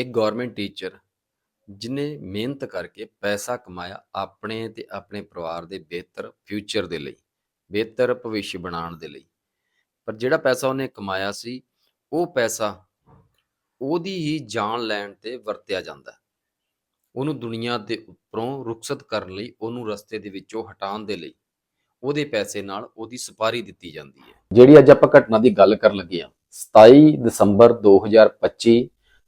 ਇੱਕ government teacher ਜਿਨੇ ਮਿਹਨਤ ਕਰਕੇ ਪੈਸਾ ਕਮਾਇਆ ਆਪਣੇ ਤੇ ਆਪਣੇ ਪਰਿਵਾਰ ਦੇ ਬਿਹਤਰ ਫਿਊਚਰ ਦੇ ਲਈ, ਬਿਹਤਰ ਭਵਿੱਖ ਬਣਾਉਣ ਦੇ ਲਈ। ਪਰ ਜਿਹੜਾ ਪੈਸਾ ਉਹਨੇ ਕਮਾਇਆ ਸੀ, ਉਹ ਪੈਸਾ ਉਹਦੀ ਹੀ ਜਾਨ ਲੈਣ ਤੇ ਵਰਤਿਆ ਜਾਂਦਾ। ਉਹਨੂੰ ਦੁਨੀਆ ਦੇ ਉੱਪਰੋਂ ਰੁਖਸਤ ਕਰਨ ਲਈ, ਉਹਨੂੰ ਰਸਤੇ ਦੇ ਵਿੱਚੋਂ ਹਟਾਉਣ ਦੇ ਲਈ ਉਹਦੇ ਪੈਸੇ ਨਾਲ ਉਹਦੀ ਸੁਪਾਰੀ ਦਿੱਤੀ ਜਾਂਦੀ ਹੈ। ਜਿਹੜੀ ਅੱਜ ਆਪਾਂ ਘਟਨਾ ਦੀ ਗੱਲ ਕਰਨ ਲੱਗੇ ਆ 27 ਦਸੰਬਰ 2025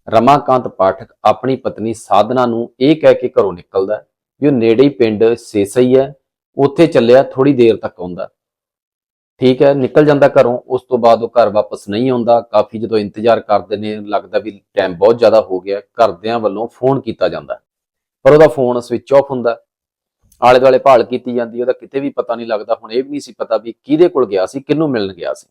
ਰਮਾਕਾਂਤ ਪਾਠਕ ਆਪਣੀ ਪਤਨੀ ਸਾਧਨਾ ਨੂੰ ਇਹ ਕਹਿ ਕੇ ਘਰੋਂ ਨਿਕਲਦਾ ਵੀ ਉਹ ਨੇੜੇ ਹੀ ਪਿੰਡ ਸੇਸਈ ਹੈ, ਉੱਥੇ ਚੱਲਿਆ ਥੋੜੀ ਦੇਰ ਤੱਕ ਆਉਂਦਾ ਠੀਕ ਹੈ, ਨਿਕਲ ਜਾਂਦਾ ਘਰੋਂ, ਉਸ ਤੋਂ ਬਾਅਦ ਉਹ ਘਰ ਵਾਪਸ ਨਹੀਂ ਆਉਂਦਾ। ਕਾਫੀ ਜਦੋਂ ਇੰਤਜ਼ਾਰ ਕਰਦੇ ਨੇ, ਲੱਗਦਾ ਵੀ ਟਾਈਮ ਬਹੁਤ ਜ਼ਿਆਦਾ ਹੋ ਗਿਆ ਘਰਦਿਆਂ ਵੱਲੋਂ ਫੋਨ ਕੀਤਾ ਜਾਂਦਾ ਪਰ ਉਹਦਾ ਫੋਨ ਸਵਿਚ ਆਫ ਹੁੰਦਾ ਆਲੇ ਦੁਆਲੇ ਭਾਲ ਕੀਤੀ ਜਾਂਦੀ ਉਹਦਾ ਕਿਤੇ ਵੀ ਪਤਾ ਨਹੀਂ ਲੱਗਦਾ। ਹੁਣ ਇਹ ਵੀ ਨਹੀਂ ਸੀ ਪਤਾ ਵੀ ਕਿਹਦੇ ਕੋਲ ਗਿਆ ਸੀ, ਕਿਹਨੂੰ ਮਿਲਣ ਗਿਆ ਸੀ।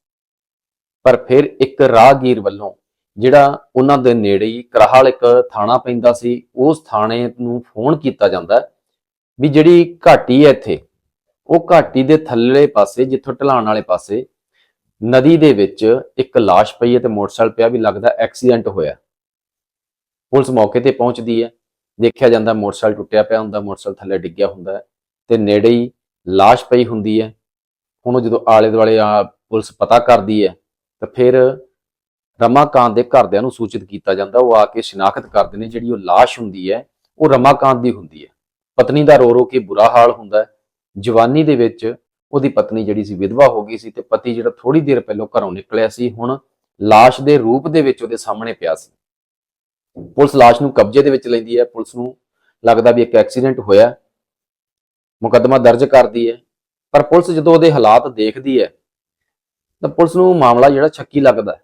ਪਰ ਫਿਰ ਇੱਕ ਰਾਹਗੀਰ ਵੱਲੋਂ ਜਿਹੜਾ ਉਹਨਾਂ ਦੇ ਨੇੜੇ ਹੀ ਕਰਾਹਲ ਇੱਕ ਥਾਣਾ ਪੈਂਦਾ ਸੀ, ਉਸ ਥਾਣੇ ਨੂੰ ਫੋਨ ਕੀਤਾ ਜਾਂਦਾ ਵੀ ਜਿਹੜੀ ਘਾਟੀ ਹੈ ਇੱਥੇ, ਉਹ ਘਾਟੀ ਦੇ ਥੱਲੇ ਪਾਸੇ, ਜਿੱਥੋਂ ਢਲਾਣ ਵਾਲੇ ਪਾਸੇ ਨਦੀ ਦੇ ਵਿੱਚ ਇੱਕ ਲਾਸ਼ ਪਈ ਹੈ ਤੇ ਮੋਟਰਸਾਈਕਲ ਪਿਆ ਵੀ ਲੱਗਦਾ ਐਕਸੀਡੈਂਟ ਹੋਇਆ। ਪੁਲਿਸ ਮੌਕੇ ਤੇ ਪਹੁੰਚਦੀ ਹੈ, ਦੇਖਿਆ ਜਾਂਦਾ ਮੋਟਰਸਾਈਕਲ ਟੁੱਟਿਆ ਪਿਆ ਹੁੰਦਾ, ਮੋਟਰਸਾਈਕਲ ਥੱਲੇ ਡਿੱਗਿਆ ਹੁੰਦਾ ਹੈ ਤੇ ਨੇੜੇ ਹੀ ਲਾਸ਼ ਪਈ ਹੁੰਦੀ ਹੈ। ਹੁਣ ਉਹ ਜਦੋਂ ਆਲੇ ਦੁਆਲੇ ਪੁਲਿਸ ਪਤਾ ਕਰਦੀ ਹੈ, ਤਾਂ ਫਿਰ ਰਮਾਕਾਂਤ ਦੇ ਘਰਦਿਆਂ ਨੂੰ ਸੂਚਿਤ ਕੀਤਾ ਜਾਂਦਾ, ਉਹ ਆ ਕੇ ਸ਼ਨਾਖਤ ਕਰਦੇ ਨੇ, ਜਿਹੜੀ ਉਹ ਲਾਸ਼ ਹੁੰਦੀ ਹੈ, ਉਹ ਰਮਾਕਾਂਤ ਦੀ ਹੁੰਦੀ ਹੈ। ਪਤਨੀ ਦਾ ਰੋ ਰੋ ਕੇ ਬੁਰਾ ਹਾਲ ਹੁੰਦਾ ਹੈ। ਜਵਾਨੀ ਦੇ ਵਿੱਚ ਉਹਦੀ ਪਤਨੀ ਜਿਹੜੀ ਸੀ, ਵਿਧਵਾ ਹੋ ਗਈ ਸੀ ਤੇ ਪਤੀ ਜਿਹੜਾ ਥੋੜੀ ਦੇਰ ਪਹਿਲਾਂ ਘਰੋਂ ਨਿਕਲਿਆ ਸੀ, ਹੁਣ ਲਾਸ਼ ਦੇ ਰੂਪ ਦੇ ਵਿੱਚ ਉਹਦੇ ਸਾਹਮਣੇ ਪਿਆ ਸੀ। ਪੁਲਿਸ ਲਾਸ਼ ਨੂੰ ਕਬਜ਼ੇ ਦੇ ਵਿੱਚ ਲੈਂਦੀ ਹੈ। ਪੁਲਿਸ ਨੂੰ ਲੱਗਦਾ ਵੀ ਇੱਕ ਐਕਸੀਡੈਂਟ ਹੋਇਆ ਮੁਕੱਦਮਾ ਦਰਜ ਕਰਦੀ ਹੈ। ਪਰ ਪੁਲਿਸ ਜਦੋਂ ਉਹਦੇ ਹਾਲਾਤ ਦੇਖਦੀ ਹੈ, ਤਾਂ ਪੁਲਿਸ ਨੂੰ ਮਾਮਲਾ ਜਿਹੜਾ ਛੱਕੀ ਲੱਗਦਾ ਹੈ।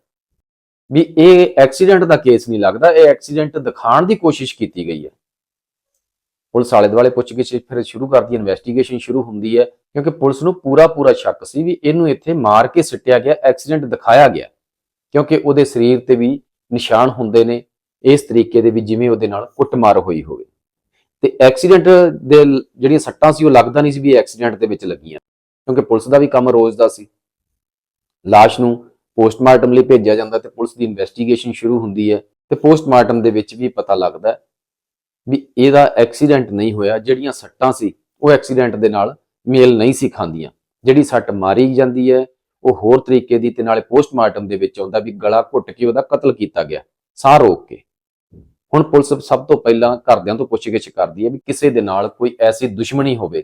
ਵੀ ਇਹ ਐਕਸੀਡੈਂਟ ਦਾ ਕੇਸ ਨਹੀਂ ਲੱਗਦਾ, ਇਹ ਐਕਸੀਡੈਂਟ ਦਿਖਾਉਣ ਦੀ ਕੋਸ਼ਿਸ਼ ਕੀਤੀ ਗਈ ਹੈ। ਪੁਲਿਸ ਆਲੇ ਦੁਆਲੇ ਪੁੱਛਗਿੱਛ ਫਿਰ ਸ਼ੁਰੂ ਕਰਦੀ ਇਨਵੈਸਟੀਗੇਸ਼ਨ ਸ਼ੁਰੂ ਹੁੰਦੀ ਹੈ, ਕਿਉਂਕਿ ਪੁਲਿਸ ਨੂੰ ਪੂਰਾ ਪੂਰਾ ਸ਼ੱਕ ਸੀ ਵੀ ਇਹਨੂੰ ਇੱਥੇ ਮਾਰ ਕੇ ਸਿੱਟਿਆ ਗਿਆ ਐਕਸੀਡੈਂਟ ਦਿਖਾਇਆ ਗਿਆ। ਕਿਉਂਕਿ ਉਹਦੇ ਸਰੀਰ ਤੇ ਵੀ ਨਿਸ਼ਾਨ ਹੁੰਦੇ ਨੇ, ਇਸ ਤਰੀਕੇ ਦੇ ਵੀ ਜਿਵੇਂ ਉਹਦੇ ਨਾਲ ਕੁੱਟਮਾਰ ਹੋਈ ਹੋਵੇ। ਤੇ ਐਕਸੀਡੈਂਟ ਦੇ ਜਿਹੜੀਆਂ ਸੱਟਾਂ ਸੀ ਉਹ ਲੱਗਦਾ ਨਹੀਂ ਸੀ ਵੀ ਐਕਸੀਡੈਂਟ ਦੇ ਵਿੱਚ ਲੱਗੀਆਂ। ਕਿਉਂਕਿ ਪੁਲਿਸ ਦਾ ਵੀ ਕੰਮ ਰੋਜ਼ ਦਾ ਸੀ। ਲਾਸ਼ ਨੂੰ ਪੋਸਟਮਾਰਟਮ ਲਈ ਭੇਜਿਆ ਜਾਂਦਾ ਤੇ ਪੁਲਿਸ ਦੀ ਇਨਵੈਸਟੀਗੇਸ਼ਨ ਸ਼ੁਰੂ ਹੁੰਦੀ ਹੈ ਤੇ ਪੋਸਟਮਾਰਟਮ ਦੇ ਵਿੱਚ ਵੀ ਪਤਾ ਲੱਗਦਾ ਵੀ ਇਹਦਾ ਐਕਸੀਡੈਂਟ ਨਹੀਂ ਹੋਇਆ, ਜਿਹੜੀਆਂ ਸੱਟਾਂ ਸੀ, ਉਹ ਐਕਸੀਡੈਂਟ ਦੇ ਨਾਲ ਮੇਲ ਨਹੀਂ ਸੀ ਖਾਂਦੀਆਂ। ਜਿਹੜੀ ਸੱਟ ਮਾਰੀ ਜਾਂਦੀ ਹੈ, ਉਹ ਹੋਰ ਤਰੀਕੇ ਦੀ ਤੇ ਨਾਲੇ ਪੋਸਟਮਾਰਟਮ ਦੇ ਵਿੱਚ ਆਉਂਦਾ ਵੀ ਗਲਾ ਘੁੱਟ ਕੇ ਉਹਦਾ ਕਤਲ ਕੀਤਾ ਗਿਆ, ਸਾਹ ਰੋਕ ਕੇ। ਹੁਣ ਪੁਲਿਸ ਸਭ ਤੋਂ ਪਹਿਲਾਂ ਘਰਦਿਆਂ ਤੋਂ ਪੁੱਛਗਿੱਛ ਕਰਦੀ ਹੈ ਵੀ ਕਿਸੇ ਦੇ ਨਾਲ ਕੋਈ ਐਸੀ ਦੁਸ਼ਮਣੀ ਹੋਵੇ।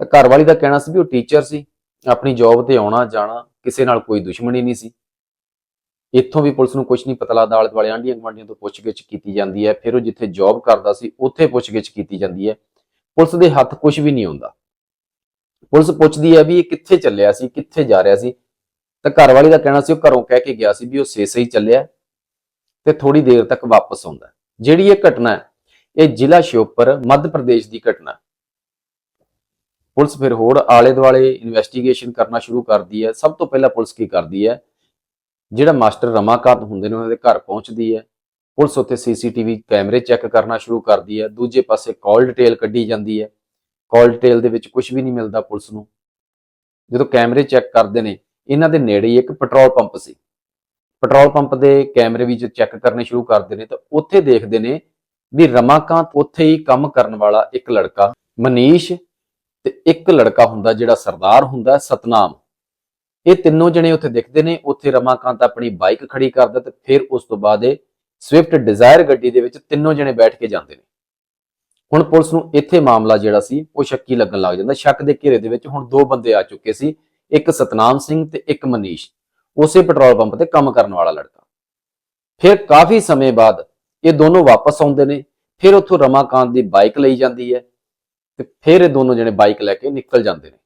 ਤਾਂ ਘਰਵਾਲੀ ਦਾ ਕਹਿਣਾ ਸੀ ਵੀ ਉਹ ਟੀਚਰ ਸੀ, ਆਪਣੀ ਜੌਬ ਤੇ ਆਉਣਾ ਜਾਣਾ ਕਿਸੇ ਨਾਲ ਕੋਈ ਦੁਸ਼ਮਣੀ ਨਹੀਂ ਸੀ। ਇੱਥੋਂ ਵੀ ਪੁਲਿਸ ਨੂੰ ਕੁਝ ਨਹੀਂ ਪਤਾ ਲੱਗਦਾ ਆਲੇ ਦੁਆਲੇ ਆਂਢੀਆਂ ਗੁਆਂਢੀਆਂ ਤੋਂ ਪੁੱਛਗਿੱਛ ਕੀਤੀ ਜਾਂਦੀ ਹੈ, ਫਿਰ ਉਹ ਜਿੱਥੇ ਜੌਬ ਕਰਦਾ ਸੀ, ਉੱਥੇ ਪੁੱਛਗਿੱਛ ਕੀਤੀ ਜਾਂਦੀ ਹੈ। ਪੁਲਿਸ ਦੇ ਹੱਥ ਕੁਝ ਵੀ ਨਹੀਂ ਆਉਂਦਾ ਪੁਲਿਸ ਪੁੱਛਦੀ ਹੈ ਵੀ ਇਹ ਕਿੱਥੇ ਚੱਲਿਆ ਸੀ, ਕਿੱਥੇ ਜਾ ਰਿਹਾ ਸੀ। ਤਾਂ ਘਰ ਘਰਵਾਲੀ ਦਾ ਕਹਿਣਾ ਸੀ, ਉਹ ਘਰੋਂ ਕਹਿ ਕੇ ਗਿਆ ਸੀ ਵੀ ਉਹ ਸੇਸੇ ਹੀ ਚੱਲਿਆ ਤੇ ਥੋੜੀ ਦੇਰ ਤੱਕ ਵਾਪਸ ਆਉਂਦਾ ਜਿਹੜੀ ਇਹ ਘਟਨਾ ਹੈ, ਇਹ ਜ਼ਿਲ੍ਹਾ ਸ਼ਿਓਪਰ, ਮੱਧ ਪ੍ਰਦੇਸ਼ ਦੀ ਘਟਨਾ ਪੁਲਿਸ ਫਿਰ ਹੋਰ ਆਲੇ ਦੁਆਲੇ ਇਨਵੈਸਟੀਗੇਸ਼ਨ ਕਰਨਾ ਸ਼ੁਰੂ ਕਰਦੀ ਹੈ। ਸਭ ਤੋਂ ਪਹਿਲਾਂ ਪੁਲਿਸ ਕੀ ਕਰਦੀ ਹੈ? ਜਿਹੜਾ ਮਾਸਟਰ ਰਮਾਕਾਂਤ ਹੁੰਦੇ ਨੇ, ਉਹਨਾਂ ਦੇ ਘਰ ਪਹੁੰਚਦੀ ਹੈ। ਪੁਲਿਸ ਉੱਥੇ ਸੀਸੀਟੀਵੀ ਕੈਮਰੇ ਚੈੱਕ ਕਰਨਾ ਸ਼ੁਰੂ ਕਰਦੀ ਹੈ। ਦੂਜੇ ਪਾਸੇ ਕਾਲ ਡਿਟੇਲ ਕੱਢੀ ਜਾਂਦੀ ਹੈ। ਕਾਲ ਡਿਟੇਲ ਦੇ ਵਿੱਚ ਕੁਝ ਵੀ ਨਹੀਂ ਮਿਲਦਾ ਪੁਲਿਸ ਨੂੰ। ਜਦੋਂ ਕੈਮਰੇ ਚੈੱਕ ਕਰਦੇ ਨੇ, ਇਹਨਾਂ ਦੇ ਨੇੜੇ ਹੀ ਇੱਕ ਪੈਟਰੋਲ ਪੰਪ ਸੀ। ਪੈਟਰੋਲ ਪੰਪ ਦੇ ਕੈਮਰੇ ਵੀ ਜੋ ਚੈੱਕ ਕਰਨੇ ਸ਼ੁਰੂ ਕਰਦੇ ਨੇ, ਤਾਂ ਉੱਥੇ ਦੇਖਦੇ ਨੇ ਵੀ ਰਮਾਕਾਂਤ ਉੱਥੇ ਹੀ ਕੰਮ ਕਰਨ ਵਾਲਾ ਇੱਕ ਲੜਕਾ, ਮਨੀਸ਼ ਤੇ ਇੱਕ ਲੜਕਾ ਹੁੰਦਾ ਜਿਹੜਾ ਸਰਦਾਰ ਹੁੰਦਾ, ਸਤਨਾਮ। ਇਹ ਤਿੰਨੋਂ ਜਣੇ ਉੱਥੇ ਦਿਖਦੇ ਨੇ, ਉੱਥੇ ਰਮਾਕਾਂਤ ਆਪਣੀ ਬਾਈਕ ਖੜੀ ਕਰਦਾ ਤੇ ਫਿਰ ਉਸ ਤੋਂ ਬਾਅਦ ਇਹ ਸਵਿਫਟ ਡਿਜ਼ਾਇਰ ਗੱਡੀ ਦੇ ਵਿੱਚ ਤਿੰਨੋਂ ਜਣੇ ਬੈਠ ਕੇ ਜਾਂਦੇ ਨੇ। ਹੁਣ ਪੁਲਿਸ ਨੂੰ ਇੱਥੇ ਮਾਮਲਾ ਜਿਹੜਾ ਸੀ, ਉਹ ਸ਼ੱਕੀ ਲੱਗਣ ਲੱਗ ਜਾਂਦਾ। ਸ਼ੱਕ ਦੇ ਘੇਰੇ ਦੇ ਵਿੱਚ ਹੁਣ ਦੋ ਬੰਦੇ ਆ ਚੁੱਕੇ ਸੀ, ਇੱਕ ਸਤਨਾਮ ਸਿੰਘ ਤੇ ਇੱਕ ਮਨੀਸ਼। ਉਸੇ ਪੈਟਰੋਲ ਪੰਪ ਤੇ ਕੰਮ ਕਰਨ ਵਾਲਾ ਲੜਕਾ। ਫਿਰ ਕਾਫੀ ਸਮੇਂ ਬਾਅਦ ਇਹ ਦੋਨੋਂ ਵਾਪਸ ਆਉਂਦੇ ਨੇ, ਫਿਰ ਉੱਥੋਂ ਰਮਾਕਾਂਤ ਦੀ ਬਾਈਕ ਲਈ ਜਾਂਦੀ ਹੈ। ਤੇ ਫਿਰ ਇਹ ਦੋਨੋਂ ਜਣੇ ਬਾਈਕ ਲੈ ਕੇ ਨਿਕਲ ਜਾਂਦੇ ਨੇ।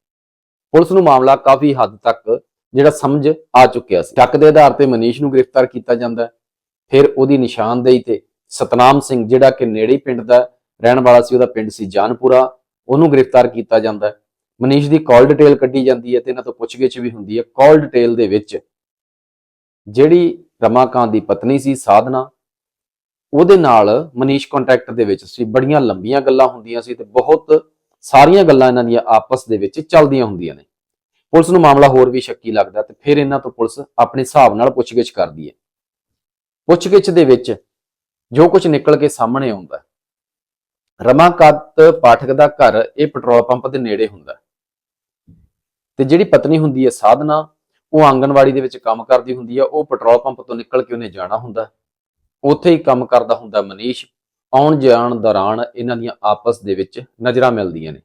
ਪੁਲਿਸ ਨੂੰ ਮਾਮਲਾ ਕਾਫੀ ਹੱਦ ਤੱਕ ਜਿਹੜਾ ਸਮਝ ਆ ਚੁੱਕਿਆ ਸੀ। ਸ਼ੱਕ ਦੇ ਆਧਾਰ ਤੇ ਮਨੀਸ਼ ਨੂੰ ਗ੍ਰਿਫਤਾਰ ਕੀਤਾ ਜਾਂਦਾ ਫਿਰ ਉਹਦੀ ਨਿਸ਼ਾਨਦੇਹੀ ਤੇ ਸਤਨਾਮ ਸਿੰਘ ਜਿਹੜਾ ਕਿ ਨੇੜੇ ਪਿੰਡ ਦਾ ਰਹਿਣ ਵਾਲਾ ਸੀ, ਉਹਦਾ ਪਿੰਡ ਸੀ ਜਾਨਪੁਰਾ, ਉਹਨੂੰ ਗ੍ਰਿਫਤਾਰ ਕੀਤਾ ਜਾਂਦਾ ਮਨੀਸ਼ ਦੀ ਕਾਲ ਡਿਟੇਲ ਕੱਢੀ ਜਾਂਦੀ ਹੈ ਤੇ ਇਹਨਾਂ ਤੋਂ ਪੁੱਛਗਿੱਛ ਵੀ ਹੁੰਦੀ ਹੈ। ਕਾਲ ਡਿਟੇਲ ਦੇ ਵਿੱਚ ਜਿਹੜੀ ਰਮਾਕਾਂਤ ਦੀ ਪਤਨੀ ਸੀ, ਸਾਧਨਾ ਉਹਦੇ ਨਾਲ ਮਨੀਸ਼ ਕੰਟੈਕਟ ਦੇ ਵਿੱਚ ਸੀ, ਬੜੀਆਂ ਲੰਬੀਆਂ ਗੱਲਾਂ ਹੁੰਦੀਆਂ ਸੀ ਤੇ ਬਹੁਤ ਸਾਰੀਆਂ ਗੱਲਾਂ ਇਹਨਾਂ ਦੀਆਂ ਆਪਸ ਦੇ ਵਿੱਚ ਚੱਲਦੀਆਂ ਹੁੰਦੀਆਂ ਨੇ। ਪੁਲਿਸ ਨੂੰ ਮਾਮਲਾ ਹੋਰ ਵੀ ਸ਼ੱਕੀ ਲੱਗਦਾ ਤੇ ਫਿਰ ਇਹਨਾਂ ਤੋਂ ਪੁਲਿਸ ਆਪਣੇ ਹਿਸਾਬ ਨਾਲ ਪੁੱਛਗਿੱਛ ਕਰਦੀ ਹੈ। ਪੁੱਛਗਿੱਛ ਦੇ ਵਿੱਚ ਜੋ ਕੁਝ ਨਿਕਲ ਕੇ ਸਾਹਮਣੇ ਆਉਂਦਾ ਹੈ। ਰਮਾਕਾਂਤ ਪਾਠਕ ਦਾ ਘਰ ਇਹ ਪੈਟਰੋਲ ਪੰਪ ਦੇ ਨੇੜੇ ਹੁੰਦਾ ਤੇ ਜਿਹੜੀ ਪਤਨੀ ਹੁੰਦੀ ਹੈ ਸਾਧਨਾ, ਉਹ ਆਂਗਣਵਾੜੀ ਦੇ ਵਿੱਚ ਕੰਮ ਕਰਦੀ ਹੁੰਦੀ ਹੈ, ਉਹ ਪੈਟਰੋਲ ਪੰਪ ਤੋਂ ਨਿਕਲ ਕੇ ਉਹਨੇ ਜਾਣਾ ਹੁੰਦਾ ਉੱਥੇ ਹੀ ਕੰਮ ਕਰਦਾ ਹੁੰਦਾ ਮਨੀਸ਼, ਆਉਣ ਜਾਣ ਦੌਰਾਨ ਇਹਨਾਂ ਦੀਆਂ ਆਪਸ ਦੇ ਵਿੱਚ ਨਜ਼ਰਾਂ ਮਿਲਦੀਆਂ ਨੇ।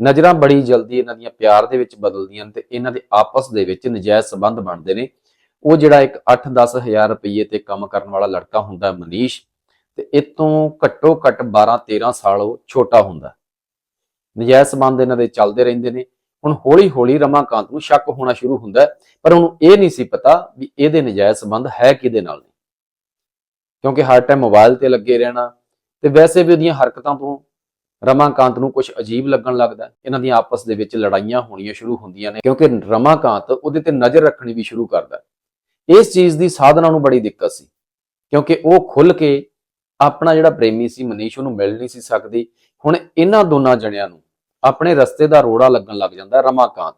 ਨਜ਼ਰਾਂ ਬੜੀ ਜਲਦੀ ਇਹਨਾਂ ਦੀਆਂ ਪਿਆਰ ਦੇ ਵਿੱਚ ਬਦਲਦੀਆਂ ਨੇ ਤੇ ਇਹਨਾਂ ਦੇ ਆਪਸ ਦੇ ਵਿੱਚ ਨਜਾਇਜ਼ ਸੰਬੰਧ ਬਣਦੇ ਨੇ। ਉਹ ਜਿਹੜਾ ਇੱਕ 8-10 ਹਜ਼ਾਰ ਰੁਪਏ ਤੇ ਕੰਮ ਕਰਨ ਵਾਲਾ ਲੜਕਾ ਹੁੰਦਾ ਮਨੀਸ਼, ਤੇ ਇਹ ਘੱਟੋ ਘੱਟ 12-13 ਸਾਲ ਉਹ ਛੋਟਾ ਹੁੰਦਾ। ਨਜਾਇਜ਼ ਸੰਬੰਧ ਇਹਨਾਂ ਦੇ ਚੱਲਦੇ ਰਹਿੰਦੇ ਨੇ। ਹੁਣ ਹੌਲੀ-ਹੌਲੀ ਰਮਾਕਾਂਤ ਨੂੰ ਸ਼ੱਕ ਹੋਣਾ ਸ਼ੁਰੂ ਹੁੰਦਾ, ਪਰ ਉਹਨੂੰ ਇਹ ਨਹੀਂ ਸੀ ਪਤਾ ਵੀ ਇਹਦੇ ਨਜਾਇਜ਼ ਸੰਬੰਧ ਹੈ ਕਿਹਦੇ ਨਾਲ ਨੇ। ਕਿਉਂਕਿ ਹਰ ਟਾਈਮ ਮੋਬਾਈਲ ਤੇ ਲੱਗੇ ਰਹਿਣਾ ਤੇ ਵੈਸੇ ਵੀ ਉਹਦੀਆਂ ਹਰਕਤਾਂ ਤੋਂ ਰਮਾਕਾਂਤ ਨੂੰ ਕੁਝ ਅਜੀਬ ਲੱਗਣ ਲੱਗਦਾ ਇਹਨਾਂ ਦੀਆਂ ਆਪਸ ਦੇ ਵਿੱਚ ਲੜਾਈਆਂ ਹੋਣੀਆਂ ਸ਼ੁਰੂ ਹੁੰਦੀਆਂ ਨੇ ਕਿਉਂਕਿ ਰਮਾਕਾਂਤ ਉਹਦੇ ਤੇ ਨਜ਼ਰ ਰੱਖਣੀ ਵੀ ਸ਼ੁਰੂ ਕਰਦਾ ਇਸ ਚੀਜ਼ ਦੀ ਸਾਧਨਾ ਨੂੰ ਬੜੀ ਦਿੱਕਤ ਸੀ ਕਿਉਂਕਿ ਉਹ ਖੁੱਲ ਕੇ ਆਪਣਾ ਜਿਹੜਾ ਪ੍ਰੇਮੀ ਸੀ ਮਨੀਸ਼ ਉਹਨੂੰ ਮਿਲ ਨਹੀਂ ਸੀ ਸਕਦੀ। ਹੁਣ ਇਹਨਾਂ ਦੋਨਾਂ ਜਣਿਆਂ ਨੂੰ ਆਪਣੇ ਰਸਤੇ ਦਾ ਰੋੜਾ ਲੱਗਣ ਲੱਗ ਜਾਂਦਾ ਹੈ ਰਮਾਕਾਂਤ।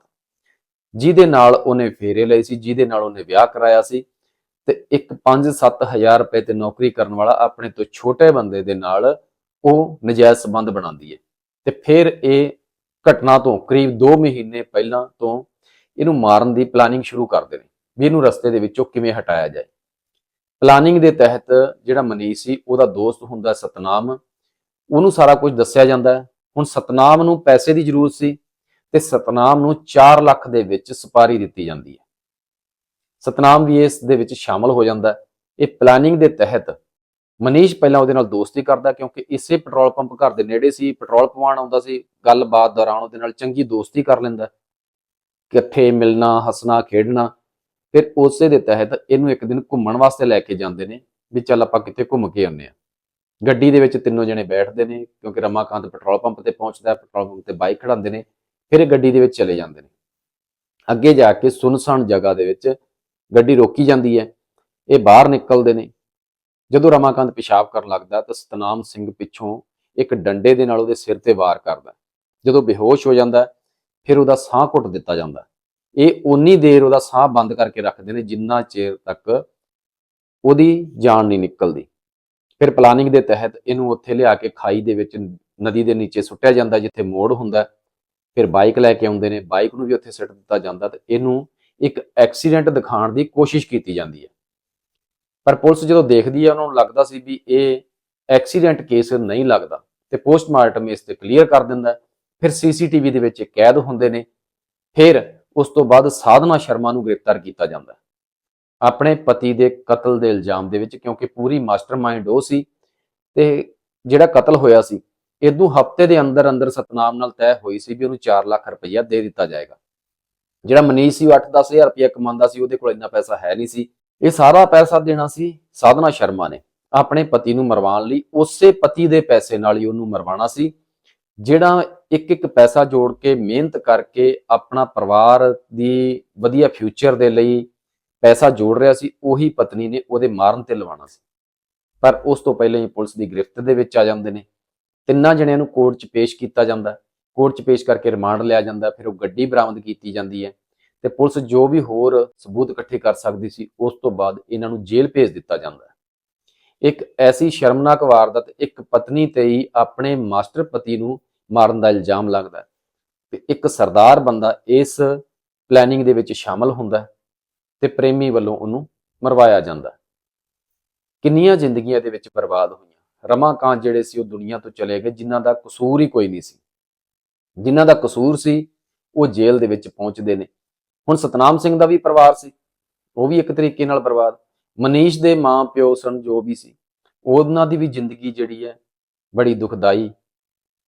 ਜਿਹਦੇ ਨਾਲ ਉਹਨੇ ਫੇਰੇ ਲਏ ਸੀ, ਜਿਹਦੇ ਨਾਲ ਉਹਨੇ ਵਿਆਹ ਕਰਾਇਆ ਸੀ। ਤੇ ਇੱਕ 5-7 ਹਜ਼ਾਰ ਰੁਪਏ ਤੇ ਨੌਕਰੀ ਕਰਨ ਵਾਲਾ ਆਪਣੇ ਤੋਂ ਛੋਟੇ ਬੰਦੇ ਦੇ ਨਾਲ ਉਹ ਨਜਾਇਜ਼ ਸੰਬੰਧ ਬਣਾਉਂਦੀ ਹੈ। ਤੇ ਫਿਰ ਇਹ ਘਟਨਾ ਤੋਂ ਕਰੀਬ 2 ਮਹੀਨੇ ਪਹਿਲਾਂ ਤੋਂ ਇਹਨੂੰ ਮਾਰਨ ਦੀ ਪਲਾਨਿੰਗ ਸ਼ੁਰੂ ਕਰਦੇ ਨੇ ਵੀ ਇਹਨੂੰ ਰਸਤੇ ਦੇ ਵਿੱਚੋਂ ਕਿਵੇਂ ਹਟਾਇਆ ਜਾਏ। ਪਲਾਨਿੰਗ ਦੇ ਤਹਿਤ ਜਿਹੜਾ ਮਨੀਸ਼ ਸੀ, ਉਹਦਾ ਦੋਸਤ ਹੁੰਦਾ ਸਤਨਾਮ, ਉਹਨੂੰ ਸਾਰਾ ਕੁਝ ਦੱਸਿਆ ਜਾਂਦਾ ਹੈ। ਹੁਣ ਸਤਨਾਮ ਨੂੰ ਪੈਸੇ ਦੀ ਜ਼ਰੂਰਤ ਸੀ ਤੇ ਸਤਨਾਮ ਨੂੰ 4 ਲੱਖ ਦੇ ਵਿੱਚ ਸਪਾਰੀ ਦਿੱਤੀ ਜਾਂਦੀ ਹੈ। ਸਤਨਾਮ ਵੀ ਇਸ ਦੇ ਵਿੱਚ ਸ਼ਾਮਲ ਹੋ ਜਾਂਦਾ ਇਹ ਪਲਾਨਿੰਗ ਦੇ ਤਹਿਤ ਮਨੀਸ਼ ਪਹਿਲਾਂ ਉਹਦੇ ਨਾਲ ਦੋਸਤੀ ਕਰਦਾ ਕਿਉਂਕਿ ਇਸੇ ਪੈਟਰੋਲ ਪੰਪ ਘਰ ਦੇ ਨੇੜੇ ਸੀ, ਪੈਟਰੋਲ ਪਵਾਉਣ ਆਉਂਦਾ ਸੀ, ਗੱਲਬਾਤ ਦੌਰਾਨ ਉਹਦੇ ਨਾਲ ਚੰਗੀ ਦੋਸਤੀ ਕਰ ਲੈਂਦਾ ਇਕੱਠੇ ਮਿਲਣਾ, ਹੱਸਣਾ, ਖੇਡਣਾ, ਫਿਰ ਉਸੇ ਦੇ ਤਹਿਤ ਇਹਨੂੰ ਇੱਕ ਦਿਨ ਘੁੰਮਣ ਵਾਸਤੇ ਲੈ ਕੇ ਜਾਂਦੇ ਨੇ ਵੀ ਚੱਲ ਆਪਾਂ ਕਿਤੇ ਘੁੰਮ ਕੇ ਆਉਂਦੇ ਆ ਗੱਡੀ ਦੇ ਵਿੱਚ ਤਿੰਨੋਂ ਜਣੇ ਬੈਠਦੇ ਨੇ ਕਿਉਂਕਿ ਰਮਾਕਾਂਤ ਪੈਟਰੋਲ ਪੰਪ ਤੇ ਪਹੁੰਚਦਾ ਪੈਟਰੋਲ ਪੰਪ ਤੇ ਬਾਈਕ ਖੜਾਉਂਦੇ ਨੇ, ਫਿਰ ਇਹ ਗੱਡੀ ਦੇ ਵਿੱਚ ਚਲੇ ਜਾਂਦੇ ਨੇ। ਅੱਗੇ ਜਾ ਕੇ ਸੁਨਸਾਨ ਜਗ੍ਹਾ ਦੇ ਵਿੱਚ ਗੱਡੀ ਰੋਕੀ ਜਾਂਦੀ ਹੈ, ਇਹ ਬਾਹਰ ਨਿਕਲਦੇ ਨੇ। ਜਦੋਂ ਰਮਾਕਾਂਤ ਪਿਸ਼ਾਬ ਕਰਨ ਲੱਗਦਾ ਤਾਂ ਸਤਨਾਮ ਸਿੰਘ ਪਿੱਛੋਂ ਇੱਕ ਡੰਡੇ ਦੇ ਨਾਲ ਉਹਦੇ ਸਿਰ ਤੇ ਵਾਰ ਕਰਦਾ ਜਦੋਂ ਬੇਹੋਸ਼ ਹੋ ਜਾਂਦਾ ਫਿਰ ਉਹਦਾ ਸਾਹ ਘੁੱਟ ਦਿੱਤਾ ਜਾਂਦਾ ਇਹ ਉਨੀ ਦੇਰ ਉਹਦਾ ਸਾਹ ਬੰਦ ਕਰਕੇ ਰੱਖਦੇ ਨੇ ਜਿੰਨਾ ਚਿਰ ਤੱਕ ਉਹਦੀ ਜਾਨ ਨਹੀਂ ਨਿਕਲਦੀ। ਫਿਰ ਪਲਾਨਿੰਗ ਦੇ ਤਹਿਤ ਇਹਨੂੰ ਉੱਥੇ ਲਿਆ ਕੇ ਖਾਈ ਦੇ ਵਿੱਚ ਨਦੀ ਦੇ ਨੀਚੇ ਸੁੱਟਿਆ ਜਾਂਦਾ ਜਿੱਥੇ ਮੋੜ ਹੁੰਦਾ ਫਿਰ ਬਾਈਕ ਲੈ ਕੇ ਆਉਂਦੇ ਨੇ ਬਾਈਕ ਨੂੰ ਵੀ ਉੱਥੇ ਸੁੱਟ ਦਿੱਤਾ ਜਾਂਦਾ ਤੇ ਇਹਨੂੰ ਇੱਕ ਐਕਸੀਡੈਂਟ ਦਿਖਾਉਣ ਦੀ ਕੋਸ਼ਿਸ਼ ਕੀਤੀ ਜਾਂਦੀ ਹੈ। ਪਰ ਪੁਲਿਸ ਜਦੋਂ ਦੇਖਦੀ ਹੈ, ਉਹਨਾਂ ਨੂੰ ਲੱਗਦਾ ਸੀ ਵੀ ਇਹ ਐਕਸੀਡੈਂਟ ਕੇਸ ਨਹੀਂ ਲੱਗਦਾ ਤੇ ਪੋਸਟਮਾਰਟਮ ਇਸ ਤੇ ਕਲੀਅਰ ਕਰ ਦਿੰਦਾ ਹੈ। ਫਿਰ ਸੀਸੀਟੀਵੀ ਦੇ ਵਿੱਚ ਕੈਦ ਹੁੰਦੇ ਨੇ। ਫਿਰ ਉਸ ਤੋਂ ਬਾਅਦ ਸਾਧਨਾ ਸ਼ਰਮਾ ਨੂੰ ਗ੍ਰਿਫਤਾਰ ਕੀਤਾ ਜਾਂਦਾ ਆਪਣੇ ਪਤੀ ਦੇ ਕਤਲ ਦੇ ਇਲਜ਼ਾਮ ਦੇ ਵਿੱਚ ਕਿਉਂਕਿ ਪੂਰੀ ਮਾਸਟਰਮਾਈਂਡ ਉਹ ਸੀ ਤੇ ਜਿਹੜਾ ਕਤਲ ਹੋਇਆ ਸੀ ਇਦੋਂ ਹਫ਼ਤੇ ਦੇ ਅੰਦਰ ਅੰਦਰ ਸਤਨਾਮ ਨਾਲ ਤੈਅ ਹੋਈ ਸੀ ਵੀ ਉਹਨੂੰ 4 ਲੱਖ ਰੁਪਈਆ ਦੇ ਦਿੱਤਾ ਜਾਏਗਾ। ਜਿਹੜਾ ਮਨੀਸ਼ ਸੀ ਉਹ 8-10 ਹਜ਼ਾਰ ਰੁਪਈਆ ਕਮਾਉਂਦਾ ਸੀ, ਉਹਦੇ ਕੋਲ ਇੰਨਾ ਪੈਸਾ ਹੈ ਨਹੀਂ ਸੀ। ਇਹ ਸਾਰਾ ਪੈਸਾ ਦੇਣਾ ਸੀ, ਸਾਧਨਾ ਸ਼ਰਮਾ ਨੇ ਆਪਣੇ ਪਤੀ ਨੂੰ ਮਰਵਾਉਣ ਲਈ। ਉਸੇ ਪਤੀ ਦੇ ਪੈਸੇ ਨਾਲ ਹੀ ਉਹਨੂੰ ਮਰਵਾਉਣਾ ਸੀ, ਜਿਹੜਾ ਇੱਕ ਇੱਕ ਪੈਸਾ ਜੋੜ ਕੇ ਮਿਹਨਤ ਕਰਕੇ ਆਪਣਾ ਪਰਿਵਾਰ ਦੀ ਵਧੀਆ ਫਿਊਚਰ ਦੇ ਲਈ ਪੈਸਾ ਜੋੜ ਰਿਹਾ ਸੀ, ਉਹੀ ਪਤਨੀ ਨੇ ਉਹਦੇ ਮਾਰਨ ਤੇ ਲਵਾਉਣਾ ਸੀ। ਪਰ ਉਸ ਤੋਂ ਪਹਿਲਾਂ ਹੀ ਪੁਲਿਸ ਦੀ ਗ੍ਰਿਫਤ ਦੇ ਵਿੱਚ ਆ ਜਾਂਦੇ ਨੇ। ਤਿੰਨਾਂ ਜਣਿਆਂ ਨੂੰ ਕੋਰਟ 'ਚ ਪੇਸ਼ ਕੀਤਾ ਜਾਂਦਾ। ਕੋਰਟ 'ਚ ਪੇਸ਼ ਕਰਕੇ ਰਿਮਾਂਡ ਲਿਆ ਜਾਂਦਾ, ਫਿਰ ਉਹ ਗੱਡੀ ਬਰਾਮਦ ਕੀਤੀ ਜਾਂਦੀ ਹੈ ਤੇ ਪੁਲਿਸ ਜੋ ਵੀ ਹੋਰ ਸਬੂਤ ਇਕੱਠੇ ਕਰ ਸਕਦੀ ਸੀ, ਉਸ ਤੋਂ ਬਾਅਦ ਇਹਨਾਂ ਨੂੰ ਜੇਲ੍ਹ ਭੇਜ ਦਿੱਤਾ ਜਾਂਦਾ ਹੈ। ਇੱਕ ਐਸੀ ਸ਼ਰਮਨਾਕ ਵਾਰਦਾਤ, ਇੱਕ ਪਤਨੀ ਤੇ ਹੀ ਆਪਣੇ ਮਾਸਟਰ ਪਤੀ ਨੂੰ ਮਾਰਨ ਦਾ ਇਲਜ਼ਾਮ ਲੱਗਦਾ ਹੈ ਤੇ ਇੱਕ ਸਰਦਾਰ ਬੰਦਾ ਇਸ ਪਲੈਨਿੰਗ ਦੇ ਵਿੱਚ ਸ਼ਾਮਲ ਹੁੰਦਾ ਹੈ ਤੇ ਪ੍ਰੇਮੀ ਵੱਲੋਂ ਉਹਨੂੰ ਮਰਵਾਇਆ ਜਾਂਦਾ ਕਿੰਨੀਆਂ ਜ਼ਿੰਦਗੀਆਂ ਦੇ ਵਿੱਚ ਬਰਬਾਦ ਹੋਈਆਂ। ਰਮਾਕਾਂਤ ਜਿਹੜੇ ਸੀ, ਉਹ ਦੁਨੀਆ ਤੋਂ ਚਲੇ ਗਏ, ਜਿਨ੍ਹਾਂ ਦਾ ਕਸੂਰ ਹੀ ਕੋਈ ਨਹੀਂ ਸੀ। ਜਿਨ੍ਹਾਂ ਦਾ ਕਸੂਰ ਸੀ, ਉਹ ਜੇਲ੍ਹ ਦੇ ਵਿੱਚ ਪਹੁੰਚਦੇ ਨੇ। ਹੁਣ ਸਤਨਾਮ ਸਿੰਘ ਦਾ ਵੀ ਪਰਿਵਾਰ ਸੀ, ਉਹ ਵੀ ਇੱਕ ਤਰੀਕੇ ਨਾਲ ਬਰਬਾਦ। ਮਨੀਸ਼ ਦੇ ਮਾਂ ਪਿਓ ਸਨ, ਜੋ ਵੀ ਸੀ, ਉਹਨਾਂ ਦੀ ਵੀ ਜ਼ਿੰਦਗੀ ਜਿਹੜੀ ਹੈ, ਬੜੀ ਦੁਖਦਾਈ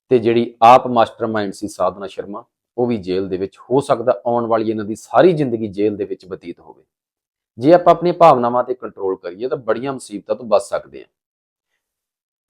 ਤੇ ਜਿਹੜੀ ਆਪ ਮਾਸਟਰਮਾਈਂਡ ਸੀ ਸਾਧਨਾ ਸ਼ਰਮਾ, ਉਹ ਵੀ ਜੇਲ੍ਹ ਦੇ ਵਿੱਚ ਹੋ ਸਕਦਾ ਆਉਣ ਵਾਲੀ ਇਹਨਾਂ ਦੀ ਸਾਰੀ ਜ਼ਿੰਦਗੀ ਜੇਲ੍ਹ ਦੇ ਵਿੱਚ ਬਤੀਤ ਹੋਵੇ। ਜੇ ਆਪਾਂ ਆਪਣੀਆਂ ਭਾਵਨਾਵਾਂ ਤੇ ਕੰਟਰੋਲ ਕਰੀਏ, ਤਾਂ ਬੜੀਆਂ ਮੁਸੀਬਤਾਂ ਤੋਂ ਬਚ ਸਕਦੇ ਹਾਂ।